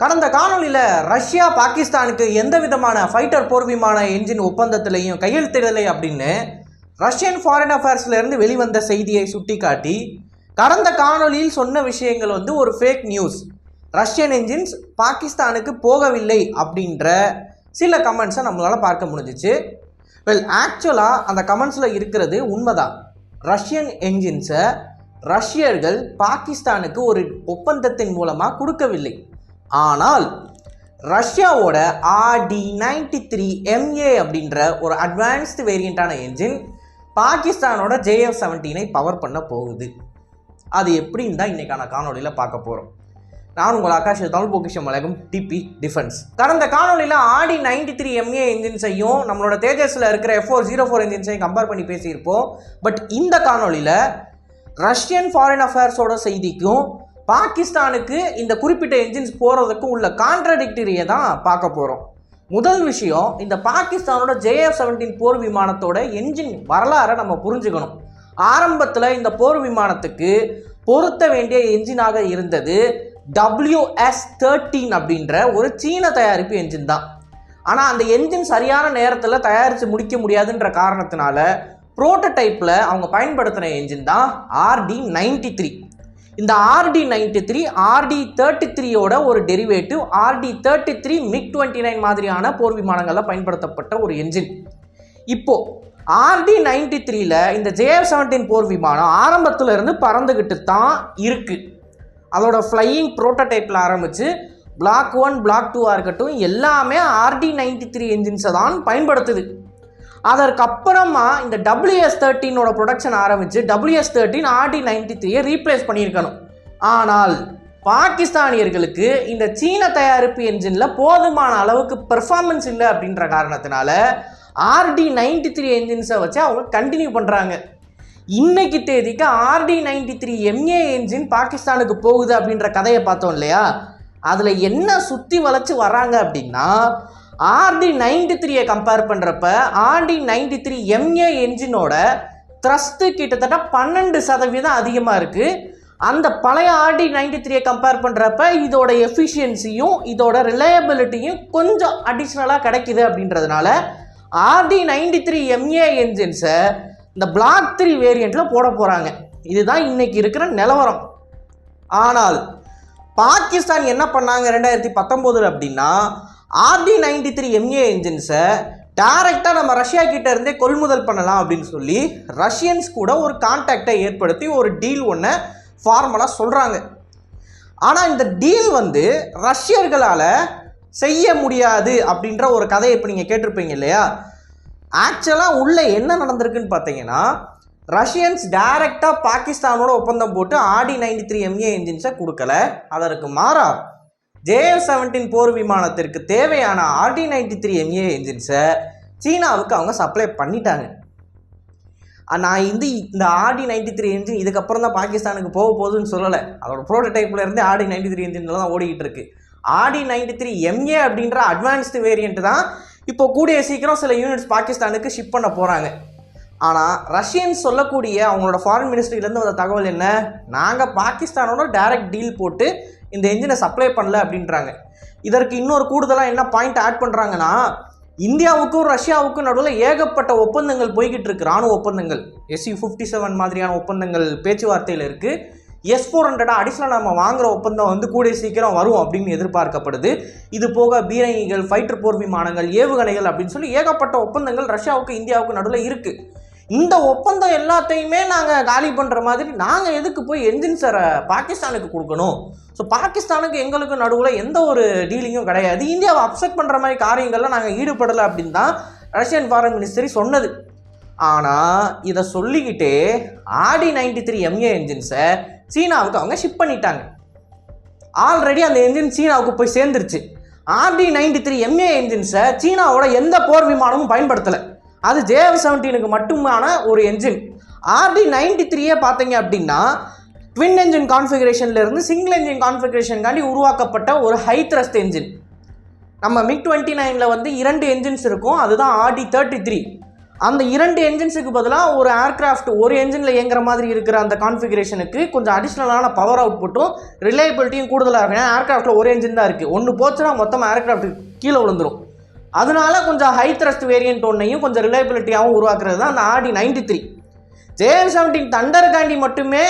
கடந்த காணொளியில் ரஷ்யா பாகிஸ்தானுக்கு எந்த விதமான ஃபைட்டர் போர் விமான என்ஜின் ஒப்பந்தத்திலையும் கையெழுத்திடலை அப்படின்னு ரஷ்யன் ஃபாரின் அஃபேர்ஸ்லேருந்து வெளிவந்த செய்தியை சுட்டிக்காட்டி கடந்த காணொளியில் சொன்ன விஷயங்கள் வந்து ஒரு ஃபேக் நியூஸ் ரஷ்யன் என்ஜின்ஸ் பாகிஸ்தானுக்கு போகவில்லை அப்படின்ற சில கமெண்ட்ஸை நம்மளால் பார்க்க முடிஞ்சிச்சு. வெல் ஆக்சுவலாக அந்த கமெண்ட்ஸில் இருக்கிறது உண்மைதான். ரஷ்யன் என்ஜின்ஸை ரஷ்யர்கள் பாகிஸ்தானுக்கு ஒரு ஒப்பந்தத்தின் மூலமாக கொடுக்கவில்லை. ஆனால் ரஷ்யாவோட ஆர்டி நைன்டி த்ரீ எம்ஏ அப்படின்ற ஒரு அட்வான்ஸ்டு வேரியண்ட்டான என்ஜின் பாகிஸ்தானோட ஜேஎஃப் செவன்டீனை பவர் பண்ண போகுது. அது எப்படின்னு தான் இன்றைக்கான காணொலியில் பார்க்க போகிறோம் நான் உங்கள் ஆகாஷ் தமிழ் பொக்கிஷம் வழங்கும் டிபி டிஃபென்ஸ் கடந்த காணொலியில் ஆடி நைன்டி த்ரீ எம்ஏ என்ஜின்ஸையும் நம்மளோட தேஜஸில் இருக்கிற எஃப் ஃபோர் ஜீரோ ஃபோர் என்ஜின்ஸையும் கம்பேர் பண்ணி பேசியிருப்போம். பட் இந்த காணொலியில் ரஷ்யன் ஃபாரின் அஃபேர்ஸோட செய்திக்கும் பாகிஸ்தானுக்கு இந்த குறிப்பிட்ட என்ஜின்ஸ் போகிறதுக்கும் உள்ள கான்ட்ரடிக்டரியை தான் பார்க்க போகிறோம் முதல் விஷயம் இந்த பாகிஸ்தானோட ஜேஎஃப் செவன்டீன் போர் விமானத்தோட என்ஜின் வரலாறை நம்ம புரிஞ்சுக்கணும். ஆரம்பத்தில் இந்த போர் விமானத்துக்கு பொருத்த வேண்டிய என்ஜினாக இருந்தது டபிள்யூஎஸ் தேர்ட்டீன் அப்படின்ற ஒரு சீன தயாரிப்பு என்ஜின் தான். ஆனால் அந்த என்ஜின் சரியான நேரத்தில் தயாரித்து முடிக்க முடியாதுன்ற காரணத்தினால ப்ரோட்டோடைப்பில் அவங்க பயன்படுத்தின என்ஜின் தான் ஆர்டி நைன்டி த்ரீ இந்த RD ninety three RD thirty த்ரீயோட ஒரு derivative RD thirty three MiG twenty nine மாதிரியான போர் விமானங்களில் பயன்படுத்தப்பட்ட ஒரு என்ஜின் இப்போ ஆர்டி நைன்டி த்ரீல இந்த ஜேஎஃப் செவன்டீன் போர் விமானம் ஆரம்பத்துல இருந்து பறந்துக்கிட்டு தான் இருக்கு. அதோட ஃப்ளையிங் ப்ரோட்டோடைப்பில் ஆரம்பித்து பிளாக் ஒன் பிளாக் டூவாக இருக்கட்டும் எல்லாமே ஆர்டி நைன்டி த்ரீ என்ஜின்ஸை தான் பயன்படுத்துது. அதற்கப்புறமா இந்த டபிள்யூஎஸ் தேர்ட்டீனோட ப்ரொடக்ஷன் ஆரம்பித்து டபிள்யூஎஸ் தேர்ட்டின் ஆர்டி நைன்டி த்ரீயை ரீப்ளேஸ் பண்ணியிருக்கணும். ஆனால் பாகிஸ்தானியர்களுக்கு இந்த சீன தயாரிப்பு என்ஜினில் போதுமான அளவுக்கு பெர்ஃபார்மன்ஸ் இல்லை அப்படின்ற காரணத்தினால ஆர்டி நைன்டி த்ரீ என்ஜின்ஸை வச்சு அவங்க கண்டினியூ பண்ணுறாங்க இன்னைக்கு தேதிக்கு RD ninety three MA engine பாகிஸ்தானுக்கு போகுது அப்படின்ற கதையை பார்த்தோம் இல்லையா? அதில் என்ன சுற்றி வளைச்சு வராங்க அப்படின்னா ஆர்டி நைன்டி த்ரீயை கம்பேர் பண்ணுறப்ப ஆர்டி நைன்டி த்ரீ எம்ஏ என்ஜினோட த்ரஸ்ட்டு கிட்டத்தட்ட பன்னெண்டு சதவீதம் அதிகமாக இருக்குது அந்த பழைய ஆர்டி நைன்டி த்ரீயை கம்பேர் பண்ணுறப்ப இதோட எஃபிஷியன்சியும் இதோட ரிலையபிலிட்டியும் கொஞ்சம் அடிஷ்னலாக கிடைக்குது அப்படின்றதுனால ஆர்டி நைன்டி த்ரீ எம்ஏ என்ஜின்ஸை இந்த பிளாக் த்ரீ வேரியண்ட்டில் போட போகிறாங்க இதுதான் இன்றைக்கி இருக்கிற நிலவரம். ஆனால் பாகிஸ்தான் என்ன பண்ணாங்க ரெண்டாயிரத்தி பத்தொம்போதில் அப்படின்னா ஆர்டி நைன்டி த்ரீ எம்ஏ என்ஜின்ஸை டைரெக்டாக நம்ம ரஷ்யா கிட்ட இருந்தே கொள்முதல் பண்ணலாம் அப்படின்னு சொல்லி ரஷ்யன்ஸ் கூட ஒரு கான்டாக்டை ஏற்படுத்தி ஒரு டீல் ஒன்று ஃபார்மலாக சொல்கிறாங்க ஆனால் இந்த டீல் வந்து ரஷ்யர்களால் செய்ய முடியாது அப்படின்ற ஒரு கதையை இப்போ நீங்கள் கேட்டிருப்பீங்க இல்லையா? ஆக்சுவலாக உள்ளே என்ன நடந்திருக்குன்னு பார்த்தீங்கன்னா ரஷ்யன்ஸ் டைரெக்டாக பாகிஸ்தானோட ஒப்பந்தம் போட்டு ஆடி நைன்டி த்ரீ எம்ஏ என்ஜின்ஸை கொடுக்கல. அதற்கு மாறா ஜேஎஃப் செவன்டீன் போர் விமானத்திற்கு தேவையான ஆர்டி நைன்டி த்ரீ எம்ஏ என்ஜின்ஸை சீனாவுக்கு அவங்க சப்ளை பண்ணிட்டாங்க. நான் இந்த இந்த ஆர்டி நைன்டி த்ரீ என்ஜின் இதுக்கப்புறம் தான் பாகிஸ்தானுக்கு போக போகுதுன்னு சொல்லலை. அதோட ப்ரோட்டோடைப்பில் இருந்து ஆர்டி நைன்டி த்ரீ என்ஜின்ல தான் ஓடிக்கிட்டு இருக்கு. ஆர்டி நைன்டி த்ரீ எம்ஏ அப்படின்ற அட்வான்ஸ்டு வேரியண்ட் தான் இப்போ கூடிய சீக்கிரம் சில யூனிட்ஸ் பாகிஸ்தானுக்கு ஷிப் பண்ண போகிறாங்க ஆனால் ரஷ்யன்ஸ் சொல்லக்கூடிய அவங்களோட ஃபாரின் மினிஸ்ட்ரியிலேருந்து வந்த தகவல் என்ன? நாங்கள் பாகிஸ்தானோட டைரக்ட் டீல் போட்டு இந்த என்ஜினை சப்ளை பண்ணல அப்படின்றாங்க. இதற்கு இன்னொரு கூடுதலாக என்ன பாயிண்ட் ஆட் பண்ணுறாங்கன்னா இந்தியாவுக்கும் ரஷ்யாவுக்கும் நடுவில் ஏகப்பட்ட ஒப்பந்தங்கள் போய்கிட்டு இருக்கு ராணுவ ஒப்பந்தங்கள். எஸ்சி ஃபிஃப்டி செவன் மாதிரியான ஒப்பந்தங்கள் பேச்சுவார்த்தையில் இருக்குது எஸ் ஃபோர் ஹண்ட்ரடாக அடிஷனலாக நம்ம வாங்குகிற ஒப்பந்தம் வந்து கூடிய சீக்கிரம் வரும் அப்படின்னு எதிர்பார்க்கப்படுது. இது போக பீரங்கிகள் ஃபைட்டர் போர் விமானங்கள் ஏவுகணைகள் அப்படின்னு சொல்லி ஏகப்பட்ட ஒப்பந்தங்கள் ரஷ்யாவுக்கு இந்தியாவுக்கு நடுவில் இருக்குது இந்த ஒப்பந்தம் எல்லாத்தையுமே நாங்கள் காலி பண்ணுற மாதிரி நாங்கள் எதுக்கு போய் என்ஜின்ஸரை பாகிஸ்தானுக்கு கொடுக்கணும்? ஸோ பாகிஸ்தானுக்கு எங்களுக்கு நடுவில் எந்த ஒரு டீலிங்கும் கிடையாது. இந்தியாவை அப்செட் பண்ணுற மாதிரி காரியங்கள்லாம் நாங்கள் ஈடுபடலை அப்படின்னு தான் ரஷ்யன் ஃபாரின் மினிஸ்ட்ரி சொன்னது. ஆனால் இதை சொல்லிக்கிட்டே ஆடி நைன்டி த்ரீ எம்ஏ என்ஜின்ஸை சீனாவுக்கு அவங்க ஷிப் பண்ணிட்டாங்க. ஆல்ரெடி அந்த என்ஜின் சீனாவுக்கு போய் சேர்ந்துருச்சு. ஆர்டி நைன்டி த்ரீ எம்ஏ என்ஜின்ஸை சீனாவோட எந்த போர் விமானமும் பயன்படுத்தலை. அது ஜேஎஃப் செவன்டீனுக்கு மட்டுமான ஒரு என்ஜின் ஆர்டி நைன்டி த்ரீயே பார்த்தீங்க அப்படின்னா ட்வின் என்ஜின் கான்ஃபிகரேஷன்லேருந்து சிங்கிள் என்ஜின் கான்ஃபிகரேஷன்காண்டி உருவாக்கப்பட்ட ஒரு ஹை த்ரஸ்ட் என்ஜின் நம்ம மிக் டுவெண்ட்டி நைனில் வந்து இரண்டு என்ஜின்ஸ் இருக்கும். அதுதான் ஆடி தேர்ட்டி த்ரீ அந்த இரண்டு என்ஜின்ஸுக்கு பதிலாக ஒரு ஏர்க்ராஃப்ட் ஒரு என்ஜினில் இயங்குற மாதிரி இருக்கிற அந்த கான்ஃபிகரேஷனுக்கு கொஞ்சம் அடிஷ்னலான பவர் அவுட்புட்டும் ரிலையபிலிட்டியும் கூடுதலாக இருக்கும். ஏன்னா ஏர்கிராஃப்டில் ஒரு என்ஜின் தான் இருக்குது ஒன்று போச்சுன்னா மொத்தமாக ஏர்கிராஃப்ட் கீழே விழுந்துரும். அதனால கொஞ்சம் ஹை த்ரஸ்ட் வேரியன்ட் ஒன்றையும் கொஞ்சம் ரிலையபிலிட்டியாகவும் உருவாக்குறது தான் அந்த RD ninety three JF seventeen தண்டருக்காண்டி மட்டுமே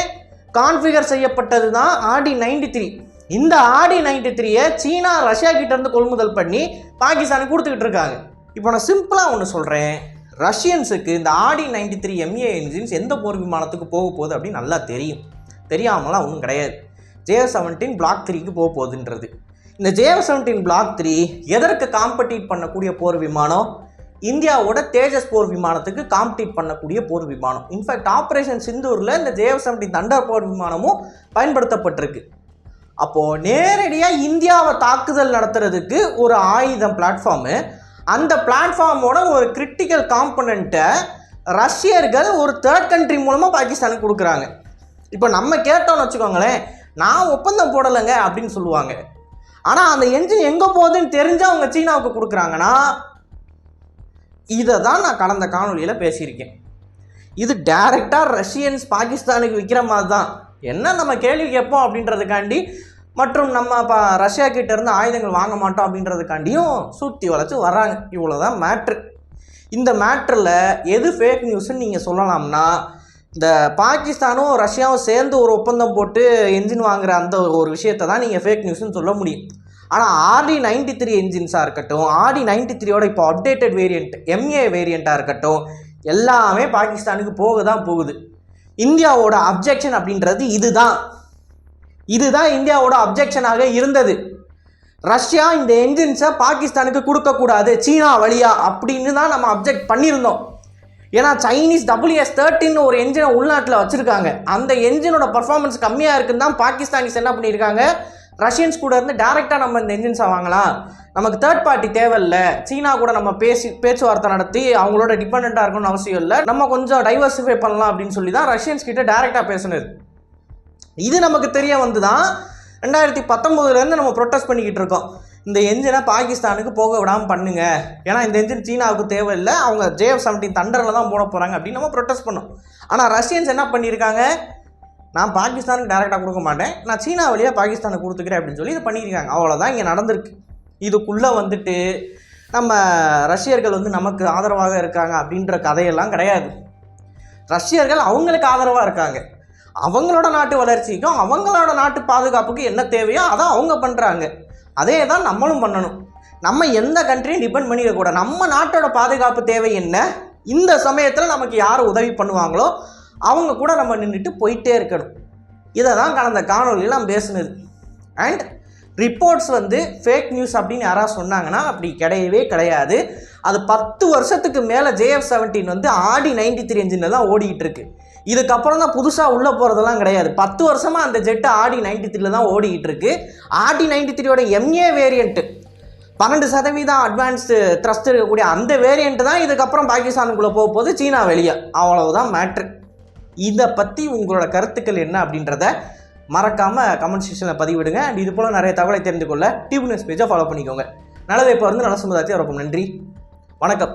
கான்ஃபிகர் செய்யப்பட்டது தான் ஆடி நைன்டி த்ரீ இந்த ஆடி நைன்டி த்ரீயை சீனா ரஷ்யா கிட்டேருந்து கொள்முதல் பண்ணி பாகிஸ்தானுக்கு கொடுத்துக்கிட்டு இருக்காங்க. இப்போ நான் சிம்பிளாக ஒன்று சொல்கிறேன் ரஷ்யன்ஸுக்கு இந்த ஆடி நைன்டி த்ரீ எம்ஏ என்ஜின்ஸ் எந்த போர் விமானத்துக்கு போக போகுது அப்படின்னு நல்லா தெரியும். தெரியாமலாம் ஒன்றும் கிடையாது. ஜே செவன்டீன் பிளாக் த்ரீக்கு போக போகுதுன்றது. இந்த ஜே செவன்டீன் பிளாக் த்ரீ எதற்கு காம்படிட் பண்ணக்கூடிய போர் விமானம்? இந்தியாவோட தேஜஸ் போர் விமானத்துக்கு காம்படிட் பண்ணக்கூடிய போர் விமானம். இன்ஃபேக்ட் ஆப்ரேஷன் சிந்தூரில் இந்த ஜேஎஃப் செவன்டீன் தண்டர் போர் விமானமும் பயன்படுத்தப்பட்டிருக்கு. அப்போது நேரடியாக இந்தியாவை தாக்குதல் நடத்துறதுக்கு ஒரு ஆயுதம் பிளாட்ஃபார்மு அந்த பிளாட்ஃபார்மோட ஒரு கிரிட்டிக்கல் காம்பனண்ட்டை ரஷ்யர்கள் ஒரு தேர்ட் கண்ட்ரி மூலமாக பாகிஸ்தானுக்கு கொடுக்குறாங்க. இப்போ நம்ம கேட்டோம்னு வச்சுக்கோங்களேன் நான் ஒப்பந்தம் போடலைங்க அப்படின்னு சொல்லுவாங்க. ஆனால் அந்த என்ஜின் எங்கே போகுதுன்னு தெரிஞ்சு அவங்க சீனாவுக்கு கொடுக்குறாங்கன்னா இதை தான் நான் கடந்த காணொலியில் பேசியிருக்கேன். இது டைரெக்டாக ரஷ்யன்ஸ் பாகிஸ்தானுக்கு விற்கிற மாதிரி தான் என்ன நம்ம கேள்வி கேட்போம் அப்படின்றதுக்காண்டி மற்றும் நம்ம இப்போ ரஷ்யா கிட்ட இருந்து ஆயுதங்கள் வாங்க மாட்டோம் அப்படின்றதுக்காண்டியும் சுற்றி வளைச்சு வர்றாங்க. இவ்வளோதான் மேட்ரு இந்த மேட்ரில் எது ஃபேக் நியூஸ்ன்னு நீங்கள் சொல்லலாம்னா இந்த பாகிஸ்தானும் ரஷ்யாவும் சேர்ந்து ஒரு ஒப்பந்தம் போட்டு என்ஜின் வாங்குற அந்த ஒரு விஷயத்தை தான் நீங்கள் ஃபேக் நியூஸ்னு சொல்ல முடியும். ஆனால் ஆர்டி நைன்டி த்ரீ என்ஜின்ஸாக இருக்கட்டும் ஆர்டி நைன்டி த்ரீயோட இப்போ அப்டேட்டட் வேரியண்ட் எம்ஏ வேரியண்ட்டாக இருக்கட்டும் எல்லாமே பாகிஸ்தானுக்கு போக தான் போகுது. இந்தியாவோட அப்ஜெக்ஷன் அப்படின்றது இதுதான். இதுதான் இந்தியாவோட அப்ஜெக்ஷனாக இருந்தது. ரஷ்யா இந்த என்ஜின்ஸை பாகிஸ்தானுக்கு கொடுக்கக்கூடாது சீனா வழியா அப்படின்னு தான் நம்ம அப்ஜெக்ட் பண்ணியிருந்தோம். ஏன்னா சைனீஸ் டபிள்யூஎஸ் தேர்ட்டின்னு ஒரு என்ஜினை உள்நாட்டில் வச்சுருக்காங்க. அந்த என்ஜினோட பர்ஃபார்மன்ஸ் கம்மியாக இருக்குன்னு தான் பாகிஸ்தானிஸ் என்ன பண்ணியிருக்காங்க? ரஷ்யன்ஸ் கூட இருந்து டேரெக்டாக நம்ம இந்த என்ஜின்ஸை வாங்கலாம். நமக்கு தேர்ட் பார்ட்டி தேவையில்ல. சீனா கூட நம்ம பேசி பேச்சுவார்த்தை நடத்தி அவங்களோட டிபெண்ட்டாக இருக்கணும்னு அவசியம் இல்லை. நம்ம கொஞ்சம் டைவர்சிஃபை பண்ணலாம் அப்படின்னு சொல்லி தான் ரஷ்யன்ஸ் கிட்ட டேரெக்டாக பேசினது. இது நமக்கு தெரிய வந்து தான் ரெண்டாயிரத்தி பத்தொம்போதுலேருந்து நம்ம ப்ரொட்டஸ்ட் பண்ணிக்கிட்டு இருக்கோம். இந்த என்ஜினை பாகிஸ்தானுக்கு போக விடாமல் பண்ணுங்க. ஏன்னா இந்த என்ஜின் சீனாவுக்கு தேவையில்லை. அவங்க ஜேஎஃப் செவன்டீன் தண்டரில் தான் போட போகிறாங்க அப்படின்னு நம்ம ப்ரொட்டஸ்ட் பண்ணோம். ஆனால் ரஷ்யன்ஸ் என்ன பண்ணியிருக்காங்க? நான் பாகிஸ்தானுக்கு டேரெக்டாக கொடுக்க மாட்டேன். நான் சீனா வழியாக பாகிஸ்தானுக்கு கொடுத்துக்கிறேன் அப்படின்னு சொல்லி இதை பண்ணியிருக்காங்க. அவ்வளோதான் இங்கே நடந்திருக்கு. இதுக்குள்ளே வந்துட்டு நம்ம ரஷ்யர்கள் வந்து நமக்கு ஆதரவாக இருக்காங்க அப்படின்ற கதையெல்லாம் கிடையாது. ரஷ்யர்கள் அவங்களுக்கு ஆதரவாக இருக்காங்க. அவங்களோட நாட்டு வளர்ச்சிக்கும் அவங்களோட நாட்டு பாதுகாப்புக்கு என்ன தேவையோ அதை அவங்க பண்ணுறாங்க அதே தான் நம்மளும் பண்ணணும். நம்ம எந்த கண்ட்ரியும் டிபெண்ட் பண்ணிடக்கூடாது. நம்ம நாட்டோட பாதுகாப்பு தேவை என்ன? இந்த சமயத்தில் நமக்கு யார் உதவி பண்ணுவாங்களோ அவங்க கூட நம்ம நின்றுட்டு போயிட்டே இருக்கணும். இதை தான் கடந்த காணொலியில் நான் பேசுனது. அண்ட் ரிப்போர்ட்ஸ் வந்து ஃபேக் நியூஸ் அப்படின்னு யாராவது சொன்னாங்கன்னா அப்படி கிடையவே கிடையாது. அது பத்து வருஷத்துக்கு மேலே ஜேஎஃப் செவன்டீன் வந்து ஆடி நைன்டி த்ரீ இன்ஜினில் தான் ஓடிக்கிட்டு இருக்கு. இதுக்கப்புறம் தான் புதுசாக உள்ளே போகிறதெல்லாம் கிடையாது. பத்து வருஷமாக அந்த ஜெட்டு ஆடி நைன்டி த்ரீல தான் ஓடிக்கிட்டு இருக்கு. ஆடி நைன்டி த்ரீயோட எம்ஏ வேரியண்ட்டு பன்னெண்டு சதவீதம் அட்வான்ஸ்டு த்ரஸ்ட் இருக்கக்கூடிய அந்த வேரியண்ட்டு தான் இதுக்கப்புறம் பாகிஸ்தானுக்குள்ளே போக போகுது சீனா வெளியே. அவ்வளவுதான் மேட்ரு இதை பற்றி உங்களோட கருத்துக்கள் என்ன அப்படின்றத மறக்காமல் கமெண்ட் செக்ஷனில் பதிவிடுங்க. அண்ட் இது போல் நிறைய தகவலை தெரிந்து கொள்ள டியூப் நியூஸ் பேஜை ஃபாலோ பண்ணிக்கோங்க. நல்லதை இப்போ வந்து நல்ல சமுதாயத்தை இருக்கும் நன்றி. வணக்கம்.